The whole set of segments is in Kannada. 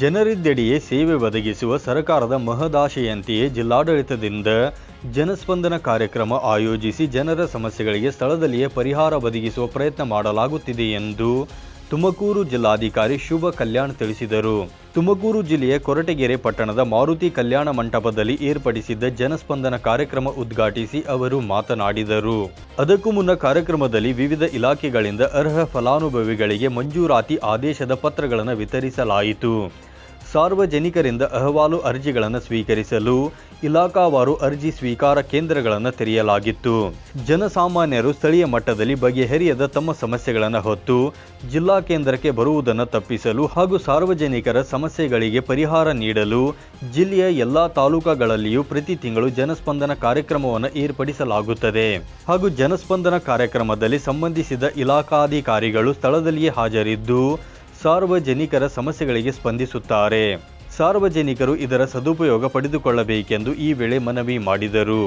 ಜನರಿದ್ದೆಡೆಯೇ ಸೇವೆ ಒದಗಿಸುವ ಸರ್ಕಾರದ ಮಹದಾಶೆಯಂತೆಯೇ ಜಿಲ್ಲಾಡಳಿತದಿಂದ ಜನಸ್ಪಂದನ ಕಾರ್ಯಕ್ರಮ ಆಯೋಜಿಸಿ ಜನರ ಸಮಸ್ಯೆಗಳಿಗೆ ಸ್ಥಳದಲ್ಲಿಯೇ ಪರಿಹಾರ ಒದಗಿಸುವ ಪ್ರಯತ್ನ ಮಾಡಲಾಗುತ್ತಿದೆ ಎಂದು ತುಮಕೂರು ಜಿಲ್ಲಾಧಿಕಾರಿ ಶುಭ ಕಲ್ಯಾಣ್ ತಿಳಿಸಿದರು. ತುಮಕೂರು ಜಿಲ್ಲೆಯ ಕೊರಟಗೆರೆ ಪಟ್ಟಣದ ಮಾರುತಿ ಕಲ್ಯಾಣ ಮಂಟಪದಲ್ಲಿ ಏರ್ಪಡಿಸಿದ್ದ ಜನಸ್ಪಂದನ ಕಾರ್ಯಕ್ರಮ ಉದ್ಘಾಟಿಸಿ ಅವರು ಮಾತನಾಡಿದರು. ಅದಕ್ಕೂ ಮುನ್ನ ಕಾರ್ಯಕ್ರಮದಲ್ಲಿ ವಿವಿಧ ಇಲಾಖೆಗಳಿಂದ ಅರ್ಹ ಫಲಾನುಭವಿಗಳಿಗೆ ಮಂಜೂರಾತಿ ಆದೇಶದ ಪತ್ರಗಳನ್ನು ವಿತರಿಸಲಾಯಿತು. ಸಾರ್ವಜನಿಕರಿಂದ ಅಹವಾಲು ಅರ್ಜಿಗಳನ್ನು ಸ್ವೀಕರಿಸಲು ಇಲಾಖಾವಾರು ಅರ್ಜಿ ಸ್ವೀಕಾರ ಕೇಂದ್ರಗಳನ್ನು ತೆರೆಯಲಾಗಿತ್ತು. ಜನಸಾಮಾನ್ಯರು ಸ್ಥಳೀಯ ಮಟ್ಟದಲ್ಲಿ ಬಗೆಹರಿಯದ ತಮ್ಮ ಸಮಸ್ಯೆಗಳನ್ನು ಹೊತ್ತು ಜಿಲ್ಲಾ ಕೇಂದ್ರಕ್ಕೆ ಬರುವುದನ್ನು ತಪ್ಪಿಸಲು ಹಾಗೂ ಸಾರ್ವಜನಿಕರ ಸಮಸ್ಯೆಗಳಿಗೆ ಪರಿಹಾರ ನೀಡಲು ಜಿಲ್ಲೆಯ ಎಲ್ಲಾ ತಾಲೂಕುಗಳಲ್ಲಿಯೂ ಪ್ರತಿ ತಿಂಗಳು ಜನಸ್ಪಂದನ ಕಾರ್ಯಕ್ರಮವನ್ನು ಏರ್ಪಡಿಸಲಾಗುತ್ತದೆ. ಹಾಗೂ ಜನಸ್ಪಂದನ ಕಾರ್ಯಕ್ರಮದಲ್ಲಿ ಸಂಬಂಧಿಸಿದ ಇಲಾಖಾಧಿಕಾರಿಗಳು ಸ್ಥಳದಲ್ಲಿಯೇ ಹಾಜರಿದ್ದು ಸಾರ್ವಜನಿಕರ ಸಮಸ್ಯೆಗಳಿಗೆ ಸ್ಪಂದಿಸುತ್ತಾರೆ. ಸಾರ್ವಜನಿಕರು ಇದರ ಸದುಪಯೋಗ ಪಡೆದುಕೊಳ್ಳಬೇಕೆಂದು ಈ ವೇಳೆ ಮನವಿ ಮಾಡಿದರು.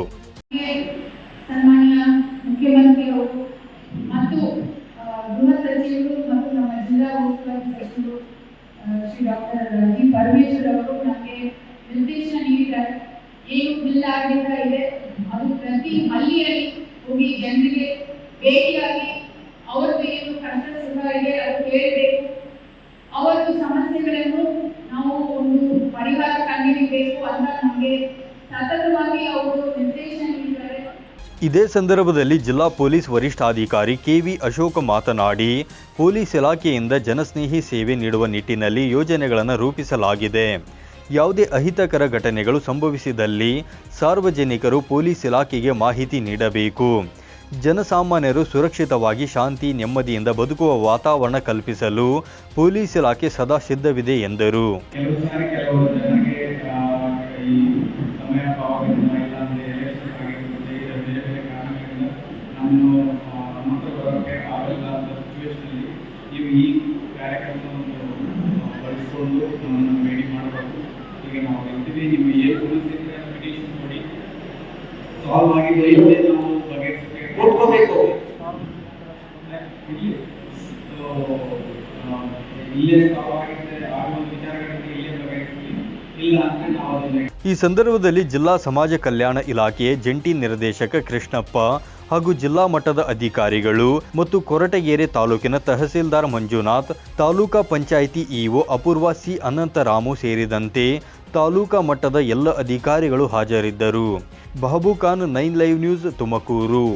ಜನರಿಗೆ ಭೇಟಿಯಾಗಿ ಅವ್ರದ್ದು ಏನು ಕಷ್ಟ ಸುಖ ಇದೆ. ಅದು ಕೇಳಬೇಕು. ಅವರದ್ದು ಸಮಸ್ಯೆಗಳನ್ನು ನಾವು ಒಂದು ಪರಿಹಾರ ಕಂಡುಹಿಡಿಯಬೇಕು ಅಂತ ನಮಗೆ ಸತತವಾಗಿ ಅವರು ನಿರ್ದೇಶನ ನೀಡಿದ್ದಾರೆ. ಇದೇ ಸಂದರ್ಭದಲ್ಲಿ ಜಿಲ್ಲಾ ಪೊಲೀಸ್ ವರಿಷ್ಠಾಧಿಕಾರಿ ಕೆವಿ ಅಶೋಕ ಮಾತನಾಡಿ, ಪೊಲೀಸ್ ಇಲಾಖೆಯಿಂದ ಜನಸ್ನೇಹಿ ಸೇವೆ ನೀಡುವ ನಿಟ್ಟಿನಲ್ಲಿ ಯೋಜನೆಗಳನ್ನು ರೂಪಿಸಲಾಗಿದೆ. ಯಾವುದೇ ಅಹಿತಕರ ಘಟನೆಗಳು ಸಂಭವಿಸಿದಲ್ಲಿ ಸಾರ್ವಜನಿಕರು ಪೊಲೀಸ್ ಇಲಾಖೆಗೆ ಮಾಹಿತಿ ನೀಡಬೇಕು. ಜನಸಾಮಾನ್ಯರು ಸುರಕ್ಷಿತವಾಗಿ ಶಾಂತಿ ನೆಮ್ಮದಿಯಿಂದ ಬದುಕುವ ವಾತಾವರಣ ಕಲ್ಪಿಸಲು ಪೊಲೀಸ್ ಇಲಾಖೆ ಸದಾ ಸಿದ್ಧವಿದೆ ಎಂದರು. ನೀವು ಈ ಸಂದರ್ಭದಲ್ಲಿ ಜಿಲ್ಲಾ ಸಮಾಜ ಕಲ್ಯಾಣ ಇಲಾಖೆ ಜಂಟಿ ನಿರ್ದೇಶಕ ಕೃಷ್ಣಪ್ಪ ಹಾಗೂ ಜಿಲ್ಲಾ ಮಟ್ಟದ ಅಧಿಕಾರಿಗಳು ಮತ್ತು ಕೊರಟಗೆರೆ ತಾಲೂಕಿನ ತಹಸೀಲ್ದಾರ್ ಮಂಜುನಾಥ್, ತಾಲೂಕಾ ಪಂಚಾಯಿತಿ ಇಒ ಅಪೂರ್ವ ಸಿ ಅನಂತರಾಮು ಸೇರಿದಂತೆ ತಾಲೂಕಾ ಮಟ್ಟದ ಎಲ್ಲ ಅಧಿಕಾರಿಗಳು ಹಾಜರಿದ್ದರು. ಬಹಬೂ Khan nine live news Tumakuru.